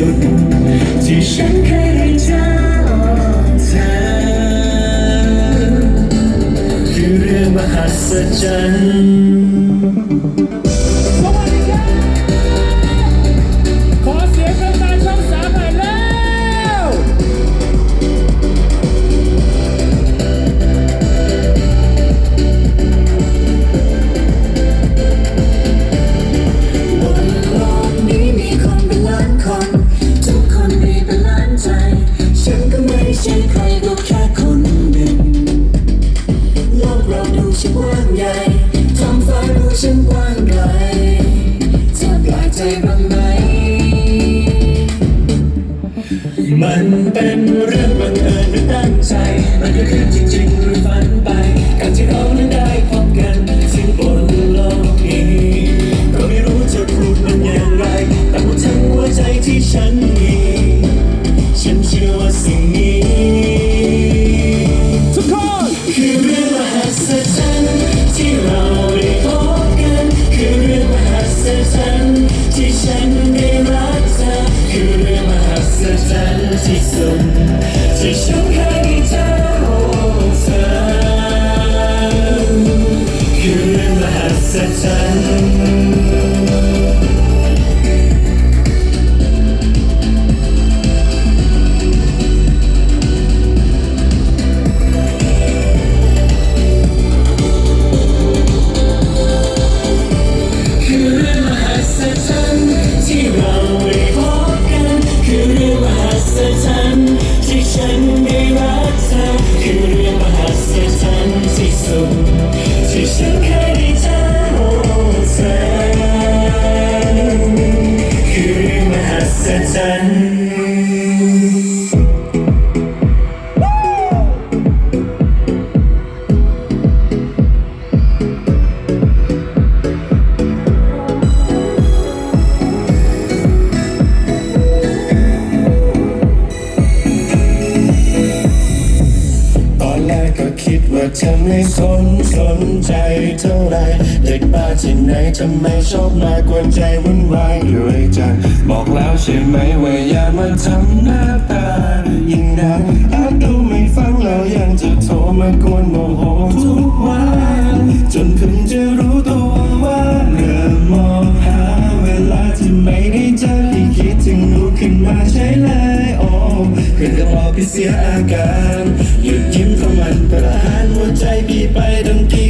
สุด ที่ฉันเคยให้เจอเธอคือเรื่องมหัศจรรย์ ใช่ใครก็แค่คนหนึ่งโลกเราดูช่างกว้างใหญ่ท้องฟ้าดูช่างกว้างไกลเธอแปลกใจบ้างไหม มันเป็นเรื่องบังเอิญหรือตั้งใจ มันก็คือ รื่อง ก็คิดว่าเธอไม่สนสนใจเท่าไร เด็กบ้าที่ไหนทำไมชอบมากวนใจวุ่นวายด้วยจังบอกแล้วใช่ไหมว่าอย่ามาทำหน้าตายิ่งดังอาจดูไม่ฟังแล้วยังจะโทรมากวนโมโหทุกวัน จนเพิ่งจะรู้ตัวว่าเริ่มมองหาเวลาที่ไม่ได้เจอที่คิดถึงหนูขึ้นมาใช่เลย โอ้เพื่อนก็บอกพี่เสียอาการ หยุดยิ้มของมันประหารหัวใจพี่ไปดังกี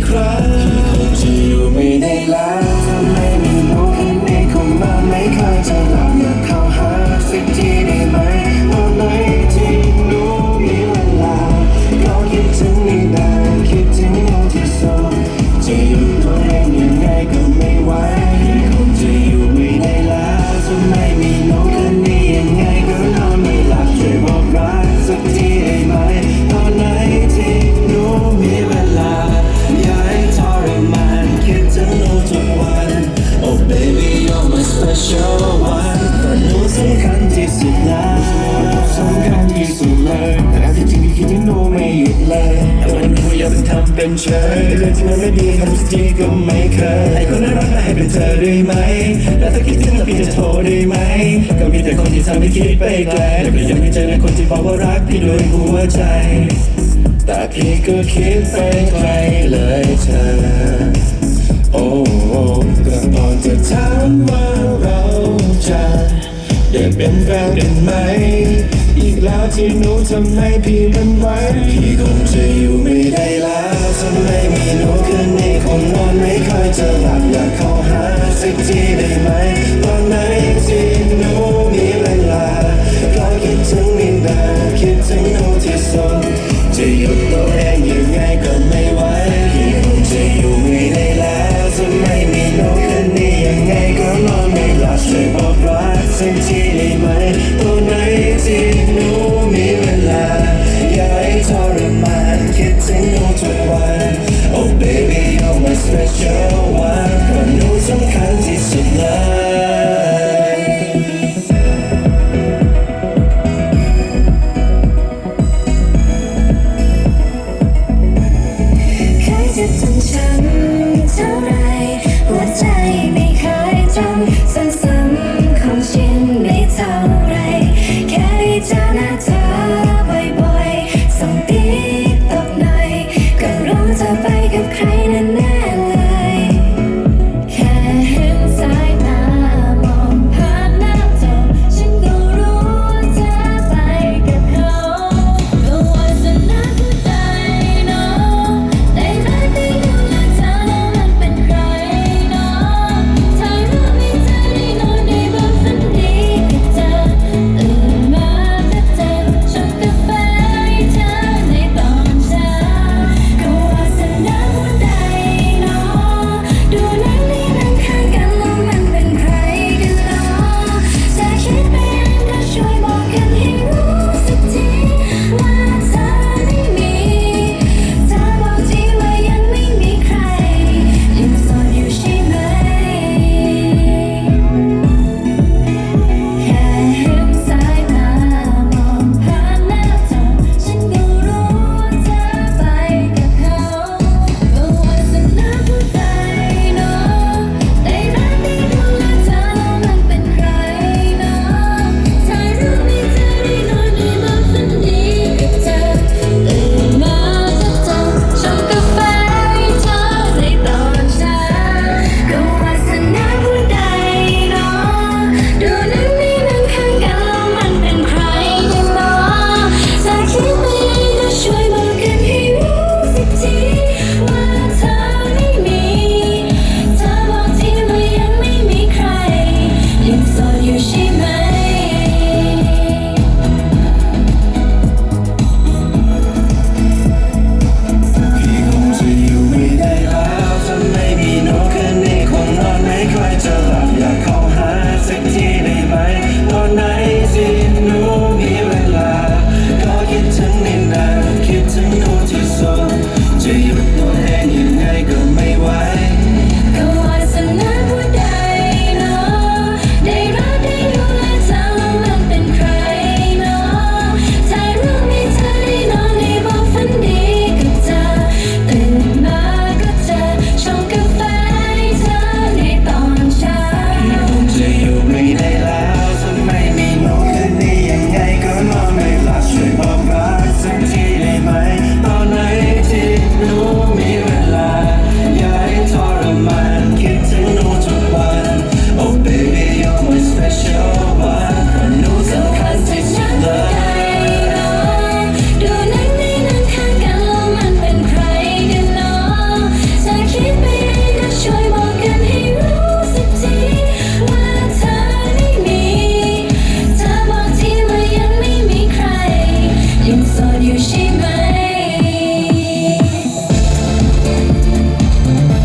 เป็นเฉยเรื่องที่มันไม่ดีทำสักทีก็ไม่เคยให้คนน่ารักมาให้เป็นเธอได้ไหม แล้วถ้าคิดถึงแล้วพี่จะโทรได้ไหม ก็มีแต่คนที่ทำให้คิดไปไกลแต่ก็ยังไม่เจอคนที่บอกว่ารักพี่ด้วยหัวใจ แต่พี่ก็คิดไปไกลเลยเธอ โอ้ก็ตอนจะถามว่าเราจะได้เป็นแฟนกันไหม อีกแล้วที่หนูทำให้พี่มันไหวพี่ค